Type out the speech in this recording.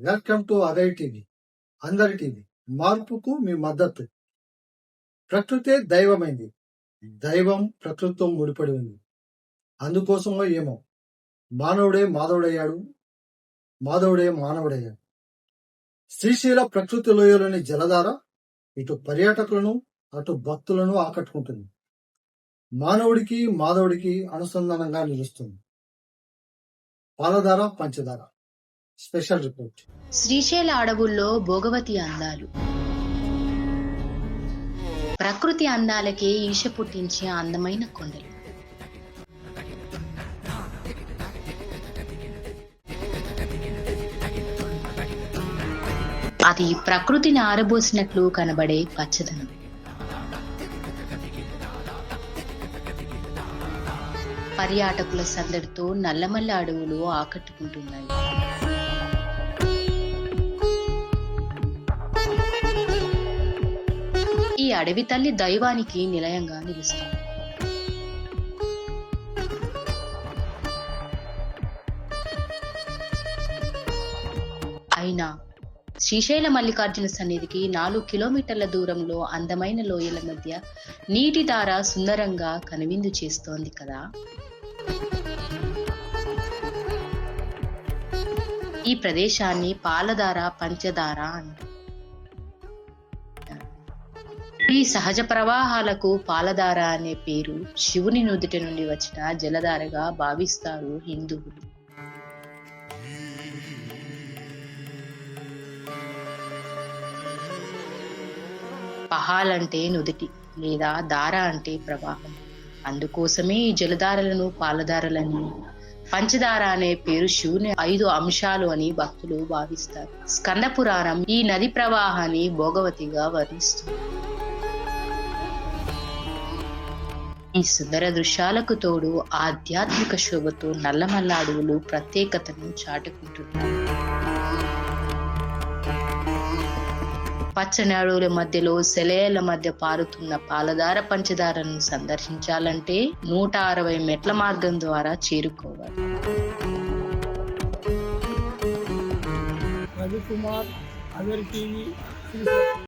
Welcome to అదయ్ TV అందరి TV మార్పుకు మీ మద్దతు. ప్రకృతే దైవమైంది. దైవం ప్రకృతితో ముడిపడి ఉంది. అందుకోసమో ఏమో. మానవుడే మాధవుడయ్యాడు. మాధవుడే మానవుడయ్యాడు. శ్రీశైల ప్రకృతి లోయలోని జలధార ఇటు పర్యాటకులను అటు భక్తులను ఆకట్టుకుంటుంది. మానవుడికి మాధవుడికి అనుసంధానంగా నిలుస్తుంది. పాలధార పంచదార స్పెషల్ రిపోర్ట్. శ్రీశైల అడవుల్లో భోగవతి అందాలు. ప్రకృతి అందాలకే ఈశ పుట్టించే అందమైన కొండలు. అది ప్రకృతిని ఆరబోసినట్లు కనబడే పచ్చదనం. పర్యాటకుల సందడితో నల్లమల్ల అడవులు ఆకట్టుకుంటున్నాయి. అడవి తల్లి దైవానికి నిలయంగా నిలుస్తుంది. అయినా శ్రీశైల మల్లికార్జున సన్నిధికి నాలుగు కిలోమీటర్ల దూరంలో అందమైన లోయల మధ్య నీటి ధార సుందరంగా కనువిందు చేస్తోంది కదా. ఈ ప్రదేశాన్ని పాలధార పంచదార అంటారు. ఈ సహజ ప్రవాహాలకు పాలధార అనే పేరు శివుని నుదుటి నుండి వచ్చిన జలధారగా భావిస్తారు హిందువులు. పహాల్ అంటే నుదుటి లేదా దార అంటే ప్రవాహం. అందుకోసమే ఈ జలధారలను పాలధారలని పంచదార అనే పేరు శివుని ఐదు అంశాలు అని భక్తులు భావిస్తారు. స్కంద పురాణం ఈ నది ప్రవాహాన్ని భోగవతిగా వర్ణిస్తుంది. ఈ సుందర దృశ్యాలకు తోడు ఆధ్యాత్మిక శోభతో నల్లమల్ల అడవులు ప్రత్యేకతను చాటుకుంటున్నాయి. పచ్చని అడవుల మధ్యలో సెలయల మధ్య పారుతున్న పాలధార పంచదారను సందర్శించాలంటే నూట అరవై మెట్ల మార్గం ద్వారా చేరుకోవాలి. Ravikumar other TV